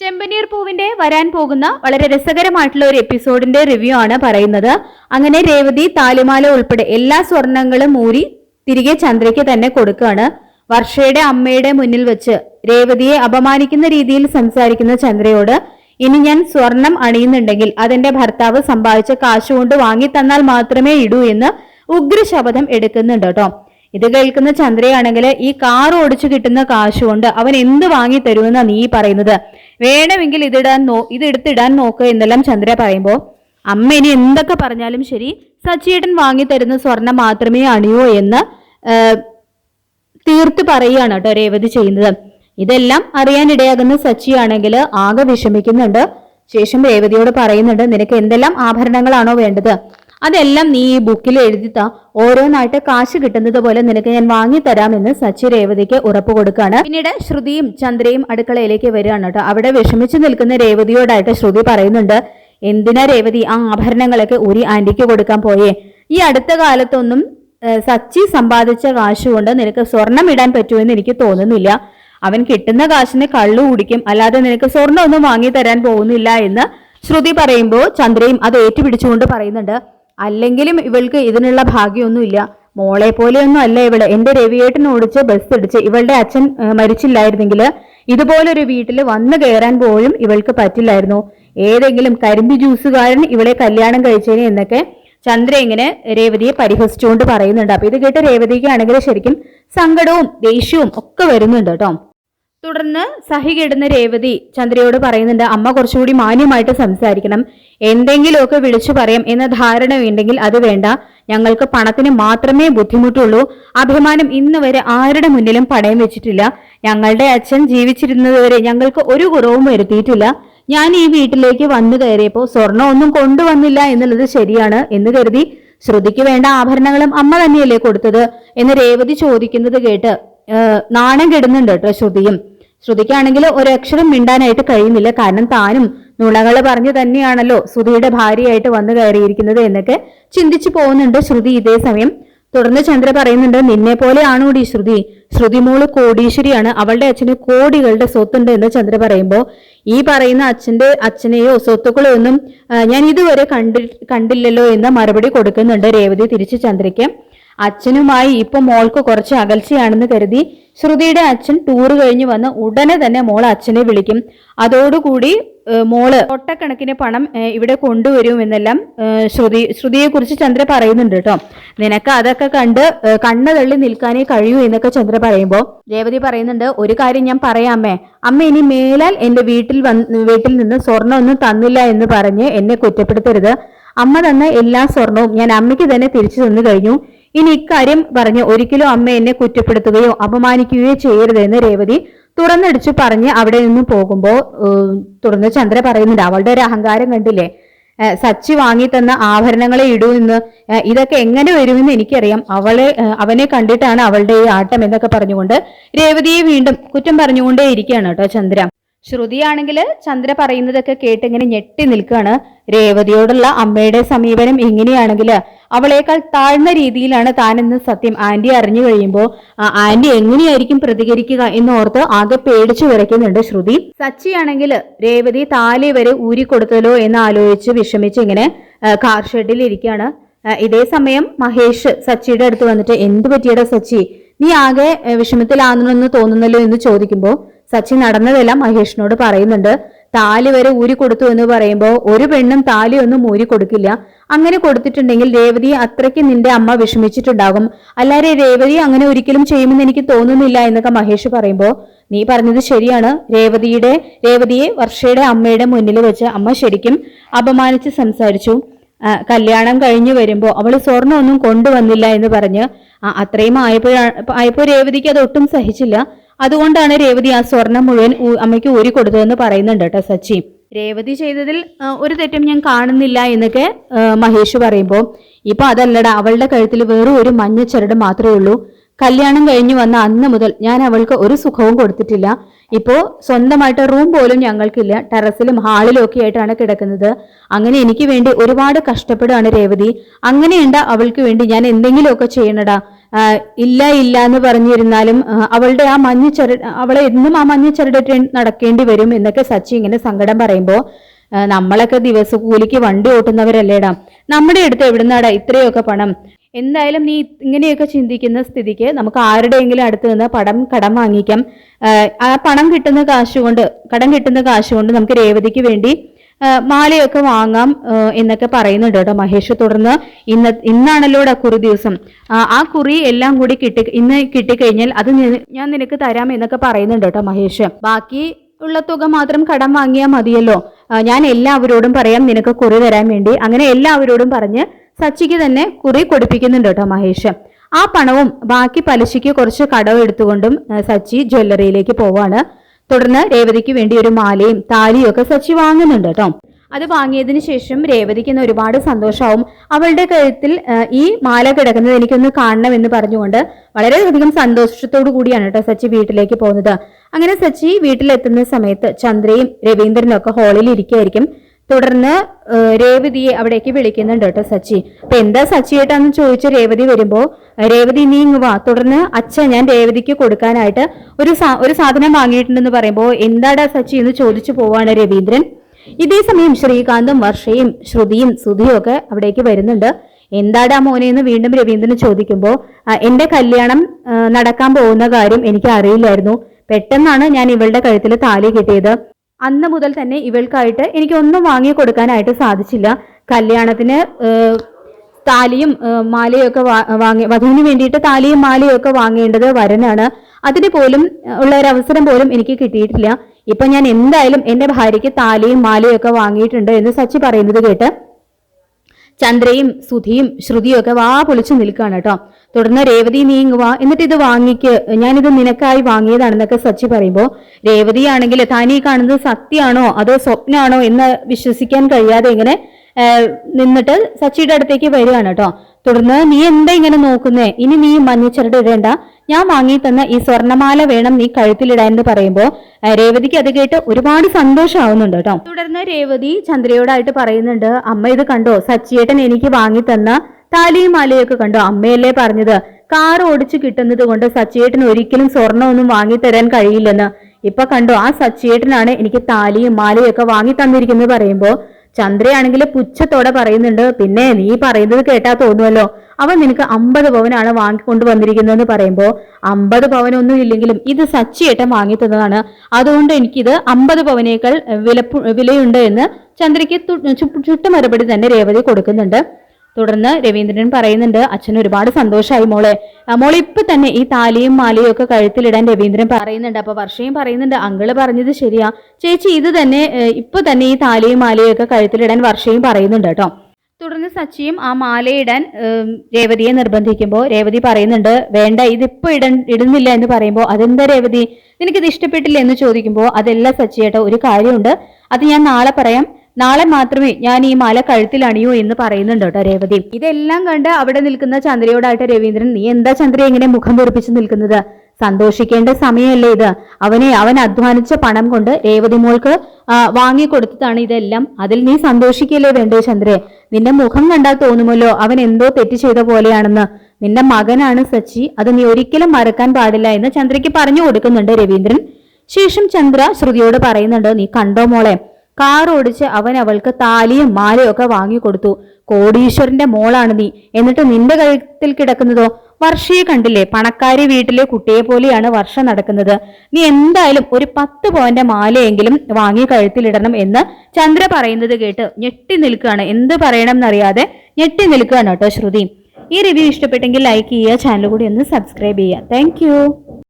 ചെമ്പനീർ പൂവിന്റെ വരാൻ പോകുന്ന വളരെ രസകരമായിട്ടുള്ള ഒരു എപ്പിസോഡിന്റെ റിവ്യൂ ആണ് പറയുന്നത്. അങ്ങനെ രേവതി താലിമാല ഉൾപ്പെടെ എല്ലാ സ്വർണങ്ങളും ഊരി തിരികെ ചന്ദ്രയ്ക്ക് തന്നെ കൊടുക്കുകയാണ്. വർഷയുടെ അമ്മയുടെ മുന്നിൽ വെച്ച് രേവതിയെ അപമാനിക്കുന്ന രീതിയിൽ സംസാരിക്കുന്ന ചന്ദ്രയോട് ഇനി ഞാൻ സ്വർണം അണിയുന്നുണ്ടെങ്കിൽ അതെന്റെ ഭർത്താവ് സമ്പാദിച്ച കാശുകൊണ്ട് വാങ്ങി തന്നാൽ മാത്രമേ ഇടൂ എന്ന് ഉഗ്രശപഥം എടുക്കുന്നുണ്ട് കേട്ടോ. ഇത് കേൾക്കുന്ന ചന്ദ്രയാണെങ്കിൽ ഈ കാർ ഓടിച്ചു കിട്ടുന്ന കാശ് കൊണ്ട് അവൻ എന്ത് വാങ്ങി തരുമെന്നാ നീ പറയുന്നത്? വേണമെങ്കിൽ ഇതിടാൻ നോ ഇത് എടുത്തിടാൻ നോക്ക് എന്നെല്ലാം ചന്ദ്ര പറയുമ്പോൾ അമ്മ ഇനി എന്തൊക്കെ പറഞ്ഞാലും ശരി സച്ചിയേട്ടൻ വാങ്ങി തരുന്ന സ്വർണം മാത്രമേ അണിയോ എന്ന് തീർത്ത് പറയുകയാണ് കേട്ടോ രേവതി ചെയ്യുന്നത്. ഇതെല്ലാം അറിയാനിടയാകുന്ന സച്ചിയാണെങ്കിൽ ആകെ വിഷമിക്കുന്നുണ്ട്. ശേഷം രേവതിയോട് പറയുന്നുണ്ട് നിനക്ക് എന്തെല്ലാം ആഭരണങ്ങളാണോ വേണ്ടത്? അതെല്ലാം നീ ഈ ബുക്കിൽ എഴുതിത്ത. ഓരോന്നായിട്ട് കാശ് കിട്ടുന്നത് പോലെ നിനക്ക് ഞാൻ വാങ്ങി തരാമെന്ന് സച്ചി രേവതിക്ക് ഉറപ്പ് കൊടുക്കുകയാണ് പിന്നീട് ശ്രുതിയും ചന്ദ്രയും അടുക്കളയിലേക്ക് വരികയാണ് കേട്ടോ. അവിടെ വിഷമിച്ചു നിൽക്കുന്ന രേവതിയോടായിട്ട് ശ്രുതി പറയുന്നുണ്ട് എന്തിനാ രേവതി ആ ആഭരണങ്ങളൊക്കെ ഒരു ആന്റിക്ക് കൊടുക്കാൻ പോയേ? ഈ അടുത്ത കാലത്തൊന്നും സച്ചി സമ്പാദിച്ച കാശ് കൊണ്ട് നിനക്ക് സ്വർണം ഇടാൻ പറ്റുമെന്ന് എനിക്ക് തോന്നുന്നില്ല. അവൻ കിട്ടുന്ന കാശിന് കള്ളു കുടിക്കും അല്ലാതെ നിനക്ക് സ്വർണമൊന്നും വാങ്ങി തരാൻ പോകുന്നില്ല എന്ന് ശ്രുതി പറയുമ്പോൾ ചന്ദ്രയും അത് ഏറ്റുപിടിച്ചുകൊണ്ട് പറയുന്നുണ്ട് അല്ലെങ്കിലും ഇവൾക്ക് ഇതിനുള്ള ഭാഗ്യമൊന്നുമില്ല. മോളെ പോലെയൊന്നും അല്ല ഇവൾ. എന്റെ രവിയേട്ടൻ ഓടിച്ച് ബസ് ഇടിച്ച് ഇവളുടെ അച്ഛൻ മരിച്ചില്ലായിരുന്നെങ്കിൽ ഇതുപോലൊരു വീട്ടിൽ വന്നു കയറാൻ പോലും ഇവൾക്ക് പറ്റില്ലായിരുന്നു. ഏതെങ്കിലും കരിമ്പി ജ്യൂസുകാരൻ ഇവളെ കല്യാണം കഴിച്ചേനെ എന്നൊക്കെ ചന്ദ്ര ഇങ്ങനെ രേവതിയെ പരിഹസിച്ചുകൊണ്ട് പറയുന്നുണ്ട്. അപ്പൊ ഇത് കേട്ട് രേവതിക്കാണെങ്കിൽ ശരിക്കും സങ്കടവും ദേഷ്യവും ഒക്കെ വരുന്നുണ്ട് കേട്ടോ. തുടർന്ന് സഹി കെടുന്ന രേവതി ചന്ദ്രയോട് പറയുന്നുണ്ട് അമ്മ കുറച്ചുകൂടി മാന്യമായിട്ട് സംസാരിക്കണം. എന്തെങ്കിലുമൊക്കെ വിളിച്ചു പറയാം എന്ന ധാരണ ഉണ്ടെങ്കിൽ അത് വേണ്ട. ഞങ്ങൾക്ക് പണത്തിന് മാത്രമേ ബുദ്ധിമുട്ടുള്ളൂ. അഭിമാനം ഇന്ന് വരെ ആരുടെ മുന്നിലും പണയം വെച്ചിട്ടില്ല. ഞങ്ങളുടെ അച്ഛൻ ജീവിച്ചിരുന്നതുവരെ ഞങ്ങൾക്ക് ഒരു കുറവും വരുത്തിയിട്ടില്ല. ഞാൻ ഈ വീട്ടിലേക്ക് വന്നു കയറിയപ്പോൾ സ്വർണം ഒന്നും കൊണ്ടുവന്നില്ല എന്നുള്ളത് ശരിയാണ് എന്ന് കരുതി ശ്രുതിക്ക് വേണ്ട ആഭരണങ്ങളും അമ്മ തന്നെയല്ലേ കൊടുത്തത് എന്ന് രേവതി ചോദിക്കുന്നത് കേട്ട് നാണം കെടുന്നുണ്ട് കേട്ടോ ശ്രുതിയും. ശ്രുതിക്കാണെങ്കിൽ ഒരക്ഷരം മിണ്ടാനായിട്ട് കഴിയുന്നില്ല. കാരണം താനും നുണകൾ പറഞ്ഞു തന്നെയാണല്ലോ ശ്രുതിയുടെ ഭാര്യയായിട്ട് വന്നു കയറിയിരിക്കുന്നത് എന്നൊക്കെ ചിന്തിച്ചു പോകുന്നുണ്ട് ശ്രുതി ഇതേ സമയം. തുടർന്ന് ചന്ദ്ര പറയുന്നുണ്ട് നിന്നെ പോലെ ഡി ശ്രുതി? ശ്രുതി മോൾ കോടീശ്വരിയാണ്. അവളുടെ അച്ഛന് കോടികളുടെ സ്വത്തുണ്ട് എന്ന് ചന്ദ്ര പറയുമ്പോൾ ഈ പറയുന്ന അച്ഛന്റെ അച്ഛനെയോ സ്വത്തുക്കളോ ഒന്നും ഞാൻ ഇതുവരെ കണ്ടി കണ്ടില്ലല്ലോ എന്ന് മറുപടി കൊടുക്കുന്നുണ്ട് രേവതി തിരിച്ച് ചന്ദ്രയ്ക്ക്. അച്ഛനുമായി ഇപ്പൊ മോൾക്ക് കുറച്ച് അകൽച്ചയാണെന്ന് കരുതി ശ്രുതിയുടെ അച്ഛൻ ടൂർ കഴിഞ്ഞ് വന്ന് ഉടനെ തന്നെ മോൾ അച്ഛനെ വിളിക്കും. അതോടുകൂടി മോൾ ഒട്ടക്കണക്കിന് പണം ഇവിടെ കൊണ്ടുവരുമെന്നെല്ലാം ശ്രുതി ശ്രുതിയെ കുറിച്ച് ചന്ദ്ര പറയുന്നുണ്ട് കേട്ടോ. നിനക്ക് അതൊക്കെ കണ്ട് കണ്ണ് തള്ളി നിൽക്കാനേ കഴിയൂ എന്നൊക്കെ ചന്ദ്ര പറയുമ്പോൾ രേവതി പറയുന്നുണ്ട് ഒരു കാര്യം ഞാൻ പറയാമേ അമ്മ ഇനി മേലാൽ എന്റെ വീട്ടിൽ വന്ന് വീട്ടിൽ നിന്ന് സ്വർണമൊന്നും തന്നില്ല എന്ന് പറഞ്ഞ് എന്നെ കുറ്റപ്പെടുത്തരുത്. അമ്മ തന്ന എല്ലാ സ്വർണവും ഞാൻ അമ്മയ്ക്ക് തന്നെ തിരിച്ചു തന്നു കഴിഞ്ഞു. ഇനി ഇക്കാര്യം പറഞ്ഞ് ഒരിക്കലും അമ്മ എന്നെ കുറ്റപ്പെടുത്തുകയോ അപമാനിക്കുകയോ ചെയ്യരുതെന്ന് രേവതി തുറന്നടിച്ചു പറഞ്ഞ് അവിടെ നിന്ന് പോകുമ്പോൾ തുടർന്ന് ചന്ദ്ര പറയുന്നുണ്ട് അവളുടെ ഒരു അഹങ്കാരം കണ്ടില്ലേ? സച്ചി വാങ്ങി തന്ന ആഭരണങ്ങളെ ഇടൂ എന്ന്. ഇതൊക്കെ എങ്ങനെ വരുമെന്ന് എനിക്കറിയാം. അവളെ അവനെ കണ്ടിട്ടാണ് അവളുടെ ഈ ആട്ടം എന്നൊക്കെ പറഞ്ഞുകൊണ്ട് രേവതിയെ വീണ്ടും കുറ്റം പറഞ്ഞുകൊണ്ടേ ഇരിക്കുകയാണ് കേട്ടോ ചന്ദ്ര. ശ്രുതിയാണെങ്കിൽ ചന്ദ്ര പറയുന്നതൊക്കെ കേട്ട് ഇങ്ങനെ ഞെട്ടി നിൽക്കുകയാണ്. രേവതിയോടുള്ള അമ്മയുടെ സമീപനം ഇങ്ങനെയാണെങ്കിൽ അവളേക്കാൾ താഴ്ന്ന രീതിയിലാണ് താനെന്ന് സത്യം ആന്റി അറിഞ്ഞു കഴിയുമ്പോൾ ആന്റി എങ്ങനെയായിരിക്കും പ്രതികരിക്കുക എന്ന് ഓർത്ത് ആകെ പേടിച്ചു വിറയ്ക്കുന്നുണ്ട് ശ്രുതി. സച്ചിയാണെങ്കിൽ രേവതി താലി വരെ ഊരിക്കൊടുത്തല്ലോ എന്ന് ആലോചിച്ച് വിഷമിച്ച് ഇങ്ങനെ കാർ ഷെഡിൽ ഇരിക്കുകയാണ്. ഇതേ സമയം മഹേഷ് സച്ചിയുടെ അടുത്ത് വന്നിട്ട് എന്ത് പറ്റിയടാ സച്ചി? നീ ആകെ വിഷമത്തിലാണെന്ന് തോന്നുന്നല്ലോ എന്ന് ചോദിക്കുമ്പോൾ സച്ചി നടന്നതെല്ലാം മഹേഷിനോട് പറയുന്നുണ്ട്. താലി വരെ ഊരി കൊടുത്തു എന്ന് പറയുമ്പോൾ ഒരു പെണ്ണും താലി ഒന്നും ഊരി കൊടുക്കില്ല അങ്ങനെ കൊടുത്തിട്ടുണ്ടെങ്കിൽ രേവതിയെ അത്രയ്ക്ക് നിന്റെ അമ്മ വിഷമിച്ചിട്ടുണ്ടാകും. അല്ലാതെ രേവതി അങ്ങനെ ഒരിക്കലും ചെയ്യുമെന്ന് എനിക്ക് തോന്നുന്നില്ല എന്നൊക്കെ മഹേഷ് പറയുമ്പോൾ നീ പറഞ്ഞത് ശരിയാണ്. രേവതിയുടെ രേവതിയെ വർഷയുടെ അമ്മയുടെ മുന്നിൽ വെച്ച് അമ്മ ശരിക്കും അപമാനിച്ച് സംസാരിച്ചു. കല്യാണം കഴിഞ്ഞു വരുമ്പോൾ അവൾ സ്വർണമൊന്നും കൊണ്ടുവന്നില്ല എന്ന് പറഞ്ഞ് അത്രയും ആയപ്പോഴാണ് ആയപ്പോൾ രേവതിക്ക് അത് ഒട്ടും സഹിച്ചില്ല. അതുകൊണ്ടാണ് രേവതി ആ സ്വർണം മുഴുവൻ അമ്മയ്ക്ക് ഊരി കൊടുത്തതെന്ന് പറയുന്നുണ്ട് കേട്ടോ സച്ചി. രേവതി ചെയ്തതിൽ ഒരു തെറ്റും ഞാൻ കാണുന്നില്ല എന്നൊക്കെ മഹേഷ് പറയുമ്പോൾ ഇപ്പൊ അതല്ലടാ അവളുടെ കഴുത്തിൽ വെറും ഒരു മഞ്ഞ ചരട് മാത്രമേ ഉള്ളൂ. കല്യാണം കഴിഞ്ഞു വന്ന അന്ന് മുതൽ ഞാൻ അവൾക്ക് ഒരു സുഖവും കൊടുത്തിട്ടില്ല. ഇപ്പോ സ്വന്തമായിട്ട് റൂം പോലും ഞങ്ങൾക്കില്ല. ടെറസിലും ഹാളിലും ഒക്കെ ആയിട്ടാണ് കിടക്കുന്നത്. അങ്ങനെ എനിക്ക് വേണ്ടി ഒരുപാട് കഷ്ടപ്പെടുകയാണ് രേവതി. അങ്ങനെയുണ്ട അവൾക്ക് വേണ്ടി ഞാൻ എന്തെങ്കിലുമൊക്കെ ചെയ്യണടാ. ഇല്ല ഇല്ല എന്ന് പറഞ്ഞിരുന്നാലും അവളുടെ ആ മഞ്ഞ ചെറു അവളെ എന്നും ആ മഞ്ഞ ചെറുടിട്ട് നടക്കേണ്ടി വരും എന്നൊക്കെ സച്ചി ഇങ്ങനെ സങ്കടം പറയുമ്പോൾ നമ്മളൊക്കെ ദിവസക്കൂലിക്ക് വണ്ടി ഓട്ടുന്നവരല്ലേടാ? നമ്മുടെ അടുത്ത് എവിടുന്നാടാ ഇത്രയൊക്കെ പണം? എന്തായാലും നീ ഇങ്ങനെയൊക്കെ ചിന്തിക്കുന്ന സ്ഥിതിക്ക് നമുക്ക് ആരുടെയെങ്കിലും അടുത്ത് നിന്ന് പണം കടം വാങ്ങിക്കാം. ആ, പണം കിട്ടുന്ന കാശുകൊണ്ട് കടം കിട്ടുന്ന കാശുകൊണ്ട് നമുക്ക് രേവതിക്ക് വേണ്ടി മാലയൊക്കെ വാങ്ങാം എന്നൊക്കെ പറയുന്നുണ്ട് കേട്ടോ മഹേഷ്. തുടർന്ന് ഇന്ന് ഇന്നാണല്ലോ കുറി ദിവസം. ആ കുറി എല്ലാം കൂടി കിട്ടി ഇന്ന് കിട്ടിക്കഴിഞ്ഞാൽ അത് ഞാൻ നിനക്ക് തരാം എന്നൊക്കെ പറയുന്നുണ്ട് കേട്ടോ മഹേഷ്. ബാക്കി ഉള്ള തുക മാത്രം കടം വാങ്ങിയാൽ മതിയല്ലോ. ഞാൻ എല്ലാവരോടും പറയാം നിനക്ക് കുറി തരാൻ വേണ്ടി. അങ്ങനെ എല്ലാവരോടും പറഞ്ഞ് സച്ചിക്ക് തന്നെ കുറി കൊടുപ്പിക്കുന്നുണ്ട് കേട്ടോ മഹേഷ്. ആ പണവും ബാക്കി പലിശയ്ക്ക് കുറച്ച് കടവ് എടുത്തുകൊണ്ടും സച്ചി ജ്വല്ലറിയിലേക്ക് പോവാണ്. തുടർന്ന് രേവതിക്ക് വേണ്ടി ഒരു മാലയും താലിയും ഒക്കെ സച്ചി വാങ്ങുന്നുണ്ട് കേട്ടോ. അത് വാങ്ങിയതിന് ശേഷം രേവതിക്ക് ഇന്ന് ഒരുപാട് സന്തോഷമാവും. അവളുടെ കഴുത്തിൽ ഈ മാല കിടക്കുന്നത് എനിക്കൊന്ന് കാണണം എന്ന് പറഞ്ഞുകൊണ്ട് വളരെയധികം സന്തോഷത്തോടു കൂടിയാണ് കേട്ടോ സച്ചി വീട്ടിലേക്ക് പോകുന്നത്. അങ്ങനെ സച്ചി വീട്ടിലെത്തുന്ന സമയത്ത് ചന്ദ്രയും രവീന്ദ്രനും ഒക്കെ ഹാളിൽ ഇരിക്കുകയായിരിക്കും തുടർന്ന് രേവതിയെ അവിടേക്ക് വിളിക്കുന്നുണ്ട് കേട്ടോ സച്ചി. അപ്പൊ എന്താ സച്ചി ഏട്ടാന്ന് ചോദിച്ച രേവതി വരുമ്പോ രേവതി നീ ഇങ്ങ് വാ. തുടർന്ന് അച്ഛൻ ഞാൻ രേവതിക്ക് കൊടുക്കാനായിട്ട് ഒരു ഒരു സാധനം വാങ്ങിയിട്ടുണ്ടെന്ന് പറയുമ്പോ എന്താടാ സച്ചി എന്ന് ചോദിച്ചു പോവാണ് രവീന്ദ്രൻ. ഇതേ സമയം ശ്രീകാന്തും വർഷയും ശ്രുതിയും സുധിയും ഒക്കെ അവിടേക്ക് വരുന്നുണ്ട്. എന്താടാ മോനെ എന്ന് വീണ്ടും രവീന്ദ്രൻ ചോദിക്കുമ്പോൾ എന്റെ കല്യാണം നടക്കാൻ പോകുന്ന കാര്യം എനിക്ക് അറിയില്ലായിരുന്നു. പെട്ടെന്നാണ് ഞാൻ ഇവളുടെ കഴുത്തിൽ താലി കെട്ടിയത്. അന്ന് മുതൽ തന്നെ ഇവൾക്കായിട്ട് എനിക്ക് ഒന്നും വാങ്ങി കൊടുക്കാനായിട്ട് സാധിച്ചില്ല. കല്യാണത്തിന് താലിയും മാലയൊക്കെ വാങ്ങി വധുവിന് വേണ്ടിയിട്ട് താലിയും മാലയും ഒക്കെ വാങ്ങേണ്ടത് വരനാണ്. അതിന് പോലും ഉള്ള ഒരു അവസരം പോലും എനിക്ക് കിട്ടിയിട്ടില്ല. ഇപ്പൊ ഞാൻ എന്തായാലും എന്റെ ഭാര്യയ്ക്ക് താലിയും മാലയും ഒക്കെ വാങ്ങിയിട്ടുണ്ട് എന്ന് സച്ചി പറയുന്നത് കേട്ട് ചന്ദ്രയും സുധിയും ശ്രുതിയും ഒക്കെ വാ പൊളിച്ചു നിൽക്കുകയാണ് കേട്ടോ. തുടർന്ന് രേവതി നീ ഇങ്ങ് വാ. എന്നിട്ട് ഇത് വാങ്ങിക്ക്. ഞാനിത് നിനക്കായി വാങ്ങിയതാണെന്നൊക്കെ സച്ചി പറയുമ്പോൾ രേവതിയാണെങ്കിൽ താൻ ഈ കാണുന്നത് സത്യമാണോ? അതോ സ്വപ്നമാണോ എന്ന് വിശ്വസിക്കാൻ കഴിയാതെ ഇങ്ങനെ നിന്നിട്ട് സച്ചിയുടെ അടുത്തേക്ക് വരികയാണ് കേട്ടോ. തുടർന്ന് നീ എന്താ ഇങ്ങനെ നോക്കുന്നേ? ഇനി നീ മഞ്ഞച്ചരട് ഇടേണ്ട. ഞാൻ വാങ്ങി തന്ന ഈ സ്വർണമാല വേണം നീ കഴുത്തിലിടാൻ എന്ന് പറയുമ്പോൾ രേവതിക്ക് അത് കേട്ട് ഒരുപാട് സന്തോഷമാവുന്നുണ്ട് കേട്ടോ. തുടർന്ന് രേവതി ചന്ദ്രയോടായിട്ട് പറയുന്നുണ്ട് അമ്മ ഇത് കണ്ടോ? സച്ചിയേട്ടൻ എനിക്ക് വാങ്ങി തന്ന താലിയും മാലയൊക്കെ കണ്ടോ? അമ്മയല്ലേ പറഞ്ഞത്? കാർ ഓടിച്ചു കിട്ടുന്നത് കൊണ്ട് സച്ചിയേട്ടൻ ഒരിക്കലും സ്വർണമൊന്നും വാങ്ങി തരാൻ കഴിയില്ലെന്ന്. ഇപ്പൊ കണ്ടോ ആ സച്ചിയേട്ടനാണ് എനിക്ക് താലിയും മാലയും ഒക്കെ വാങ്ങി തന്നിരിക്കുന്നത് പറയുമ്പോ ചന്ദ്രയാണെങ്കിൽ പുച്ഛത്തോടെ പറയുന്നുണ്ട് പിന്നെ നീ പറയുന്നത് കേട്ടാ തോന്നുമല്ലോ അവൻ നിനക്ക് അമ്പത് പവനാണ് വാങ്ങിക്കൊണ്ട് വന്നിരിക്കുന്നതെന്ന് പറയുമ്പോൾ അമ്പത് പവനൊന്നും ഇല്ലെങ്കിലും ഇത് സച്ചിയേട്ടൻ വാങ്ങി തന്നതാണ്. അതുകൊണ്ട് എനിക്കിത് അമ്പത് പവനേക്കാൾ വിലപ്പു വിലയുണ്ട് എന്ന് ചന്ദ്രയ്ക്ക് ചുട്ട മറുപടി തന്നെ രേവതി കൊടുക്കുന്നുണ്ട്. തുടർന്ന് രവീന്ദ്രൻ പറയുന്നുണ്ട് അച്ഛൻ ഒരുപാട് സന്തോഷമായി മോളെ. മോളെ ഇപ്പൊ തന്നെ ഈ താലിയും മാലയും ഒക്കെ കഴുത്തിലിടാൻ രവീന്ദ്രൻ പറയുന്നുണ്ട്. അപ്പൊ വർഷയും പറയുന്നുണ്ട് അങ്കിൾ പറഞ്ഞത് ശരിയാ. ചേച്ചി ഇത് തന്നെ ഇപ്പൊ തന്നെ ഈ താലിയും മാലയും ഒക്കെ കഴുത്തിലിടാൻ വർഷയും പറയുന്നുണ്ട് കേട്ടോ. തുടർന്ന് സച്ചിയും ആ മാലയിടാൻ രേവതിയെ നിർബന്ധിക്കുമ്പോൾ രേവതി പറയുന്നുണ്ട് വേണ്ട ഇതിപ്പോ ഇട ഇടുന്നില്ല എന്ന് പറയുമ്പോൾ അതെന്താ രേവതി? നിനക്കിത് ഇഷ്ടപ്പെട്ടില്ല എന്ന് ചോദിക്കുമ്പോൾ അതല്ല സച്ചിയേട്ട ഒരു കാര്യമുണ്ട്. അത് ഞാൻ നാളെ പറയാം. നാളെ മാത്രമേ ഞാൻ ഈ മാല കഴുത്തിൽ അണിയൂ എന്ന് പറയുന്നുണ്ട് കേട്ടോ രേവതി. ഇതെല്ലാം കണ്ട് അവിടെ നിൽക്കുന്ന ചന്ദ്രയോടായിട്ട് രവീന്ദ്രൻ നീ എന്താ ചന്ദ്ര ഇങ്ങനെ മുഖം പൊറിപ്പിച്ച് നിൽക്കുന്നത്? സന്തോഷിക്കേണ്ട സമയമല്ലേ ഇത്? അവനെ അവൻ അധ്വാനിച്ച പണം കൊണ്ട് രേവതി മോൾക്ക് വാങ്ങിക്കൊടുത്തതാണ് ഇതെല്ലാം. അതിൽ നീ സന്തോഷിക്കല്ലേ വേണ്ടേ ചന്ദ്രേ? നിന്റെ മുഖം കണ്ടാൽ തോന്നുമല്ലോ അവൻ എന്തോ തെറ്റ് ചെയ്ത പോലെയാണെന്ന്. നിന്റെ മകനാണ് സച്ചി. അത് നീ ഒരിക്കലും മറക്കാൻ പാടില്ല എന്ന് ചന്ദ്രയ്ക്ക് പറഞ്ഞു കൊടുക്കുന്നുണ്ട് രവീന്ദ്രൻ. ശേഷം ചന്ദ്ര ശ്രുതിയോട് പറയുന്നുണ്ട് നീ കണ്ടോ മോളെ? കാർ ഓടിച്ച് അവൻ അവൾക്ക് താലിയും മാലയും ഒക്കെ വാങ്ങിക്കൊടുത്തു കോടീശ്വരന്റെ മോളാണ് നീ. എന്നിട്ട് നിന്റെ കഴുത്തിൽ കിടക്കുന്നതോ? വർഷയെ കണ്ടില്ലേ? പണക്കാരി വീട്ടിലെ കുട്ടിയെ പോലെയാണ് വർഷ നടക്കുന്നത്. നീ എന്തായാലും ഒരു പത്ത് പോയിന്റ് മാലയെങ്കിലും വാങ്ങി കഴുത്തിലിടണം എന്ന് ചന്ദ്ര പറയുന്നത് കേട്ട് ഞെട്ടി നിൽക്കുകയാണ്. എന്ത് പറയണം എന്നറിയാതെ ഞെട്ടി നിൽക്കുകയാണ് കേട്ടോ ശ്രുതി. ഈ റിവ്യൂ ഇഷ്ടപ്പെട്ടെങ്കിൽ ലൈക്ക് ചെയ്യുക ചാനൽ കൂടി ഒന്ന് സബ്സ്ക്രൈബ് ചെയ്യുക. താങ്ക്